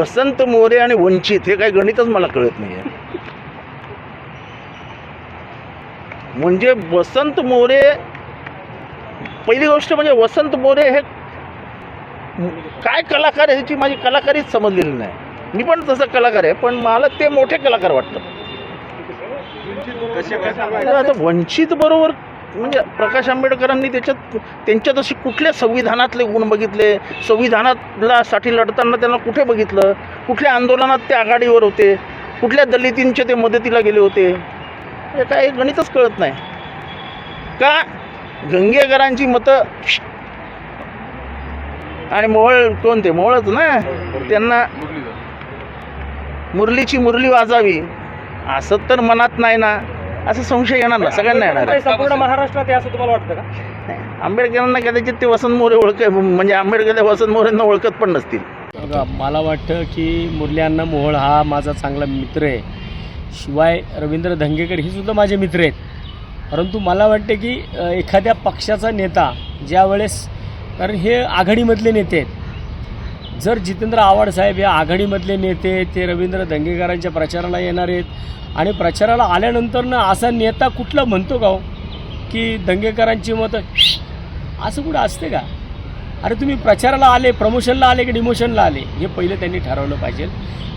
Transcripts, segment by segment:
वसंत मोरे आणि वंचित हे काही गणितच मला कळत नाही आहे म्हणजे वसंत मोरे पहिली गोष्ट म्हणजे वसंत मोरे हे काय कलाकार आहे ह्याची माझी कलाकारीच समजलेली नाही. मी पण तसं कलाकार आहे पण मला ते मोठे कलाकार वाटतात? आता वंचित बरोबर म्हणजे प्रकाश आंबेडकरांनी त्याच्यात त्यांच्यात असे कुठल्या संविधानातले गुण बघितले? संविधानातला साठी लढताना त्यांना कुठे बघितलं? कुठल्या आंदोलनात ते आघाडीवर होते? कुठल्या दलितींचे ते मदतीला गेले होते? हे काय गणितच कळत नाही. का? गंगेकरांची मतं आणि मोहळ कोणते मोहळच ना? त्यांना मुरलीची मुरली वाजावी. असं तर मनात नाही ना. असं संशय येणार ना सगळ्यांना येणार आहे. संपूर्ण महाराष्ट्रात आहे असं तुम्हाला वाटतं का? आंबेडकरांना कदाचित ते वसंत मोरे ओळख म्हणजे आंबेडकर वसंत मोरेंना ओळखत पण नसतील. बघा मला वाटतं की मुरली मोहोळ हा माझा चांगला मित्र आहे. शिवाय रवींद्र धंगेकर ही सुद्धा माझे मित्र आहेत. परंतु मला वाटते की अ, एखाद्या पक्षाचा नेता ज्या वेळेस कारण हे आघाडीमधले नेते आहेत. जर जितेंद्र आव्हाड साहेब हे आघाडीमधले नेते ते रवींद्र दंगेकरांच्या प्रचाराला येणार आहेत आणि प्रचाराला आल्यानंतर ना असा नेता कुठला म्हणतो का हो? की दंगेकरांची मतं असं कुठं असते का? अरे तुम्ही प्रचाराला आले प्रमोशनला आले की डिमोशनला आले? हे पहिले त्यांनी ठरवलं पाहिजे.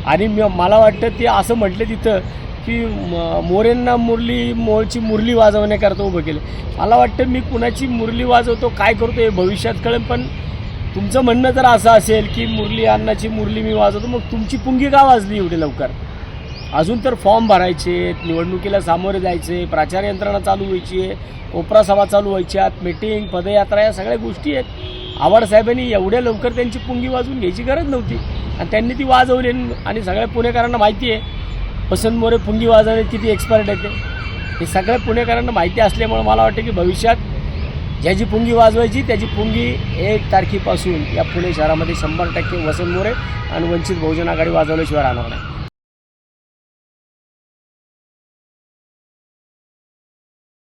आणि म मला वाटतं ते असं म्हटलं तिथं की म- मोरेंना मुरली मोळची मुरली वाजवण्याकरता उभं केलं. मला वाटतं मी कुणाची मुरली वाजवतो काय करतो हे भविष्यात कळेल पण तुमचं म्हणणं जर असं असेल की मुरली अन्नाची मुरली मी वाजवतो मग तुमची पुंगी का वाजली एवढी लवकर? अजून तर फॉर्म भरायचे निवडणुकीला सामोरे जायचे प्रचार यंत्रणा चालू व्हायची आहे कोपरा सभा चालू व्हायच्यात मीटिंग पदयात्रा या सगळ्या गोष्टी आहेत. आव्हाड साहेबांनी एवढ्या लवकर त्यांची पुंगी वाजवून घ्यायची गरज नव्हती. आणि त्यांनी ती वाजवली आणि- सगळ्या पुणेकरांना माहिती आहे वसंत मोरे पुंगी वाजवणे किती एक्सपर्ट आहे ते. हे सगळ्या पुणेकरांना माहिती असल्यामुळे मला वाटतं की भविष्यात ज्याची पुंगी वाजवायची त्याची पुंगी एक तारखेपासून या पुणे शहरामध्ये शंभर टक्के वसंत मोरे आणि वंचित बहुजन आघाडी वाजवल्याशिवाय राहणार नाही.